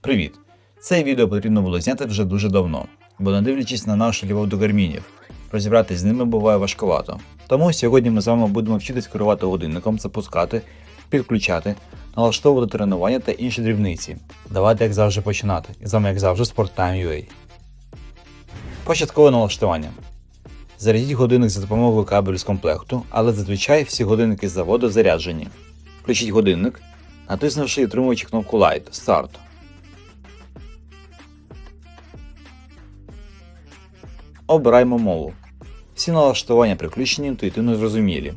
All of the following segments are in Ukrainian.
Привіт! Це відео потрібно було зняти вже дуже давно, бо не дивлячись на нашу любов до гармінів, розібратись з ними буває важкувато. Тому сьогодні ми з вами будемо вчитись керувати годинником, запускати, підключати, налаштовувати тренування та інші дрібниці. Давайте як завжди починати. І з вами як завжди SportTime.ua. Початкове налаштування. Зарядіть годинник за допомогою кабелю з комплекту, але зазвичай всі годинники з заводу заряджені. Включіть годинник, натиснувши і утримуючи кнопку Light Start. Обираємо мову. Всі налаштування при включенні інтуїтивно зрозумілі.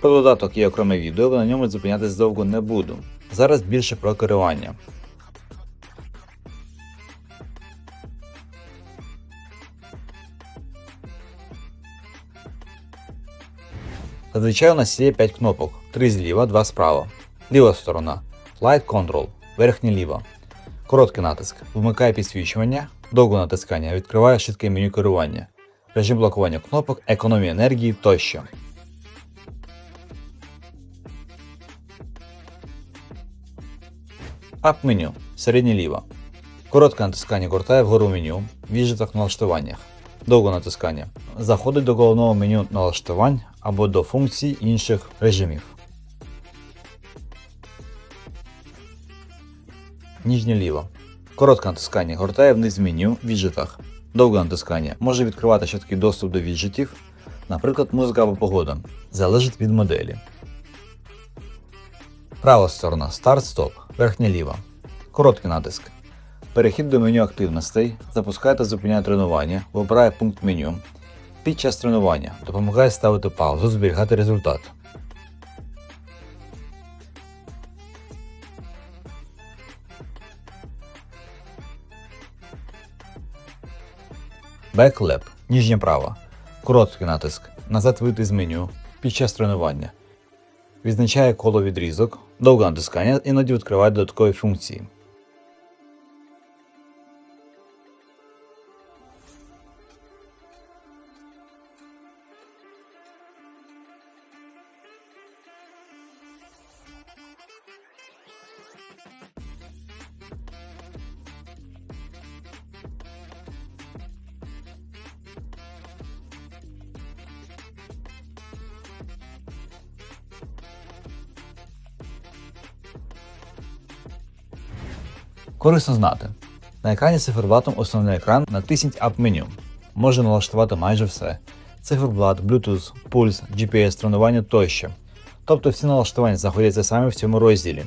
Про додаток є окреме відео, але на ньому зупинятись довго не буду. Зараз більше про керування. Зазвичай у нас є 5 кнопок: 3 зліва, 2 справа. Ліва сторона Light Control, верхня ліва. Короткий натиск вмикає підсвічування, довге натискання відкриває швидке меню керування, режим блокування кнопок, економія енергії тощо. Ап меню середнє ліва. Коротке натискання гортає вгору меню, в віджитах налаштуваннях. Довге натискання заходить до головного меню налаштувань або до функцій інших режимів. Ніжнє ліво. Коротке натискання гортає вниз меню в віджитах. Довге натискання може відкривати швидкий доступ до віджитів, наприклад, музика або погода. Залежить від моделі. Права сторона Старт-стоп, верхня ліва. Короткий натиск. Перехід до меню активностей, запускає та зупиняє тренування, вибирає пункт меню. Під час тренування допомагає ставити паузу, зберігати результат. Беклеп, ніжня права. Короткий натиск. Назад вийти з меню під час тренування. Відзначає коло відрізок, довге натискання іноді відкриває додаткові функції. Корисно знати. На екрані циферблатом основний екран натисніть App меню. Може налаштувати майже все. Циферблат, Bluetooth, пульс, GPS, тренування тощо. Тобто всі налаштування знаходяться саме в цьому розділі.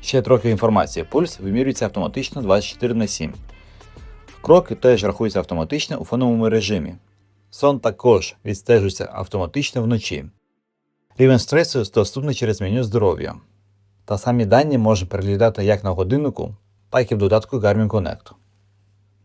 Ще трохи інформації. Пульс вимірюється автоматично 24 на 7. Кроки теж рахуються автоматично у фоновому режимі. Сон також відстежується автоматично вночі. Рівень стресу доступний через меню здоров'я. Та самі дані можна переглядати як на годиннику, так і в додатку Garmin Connect.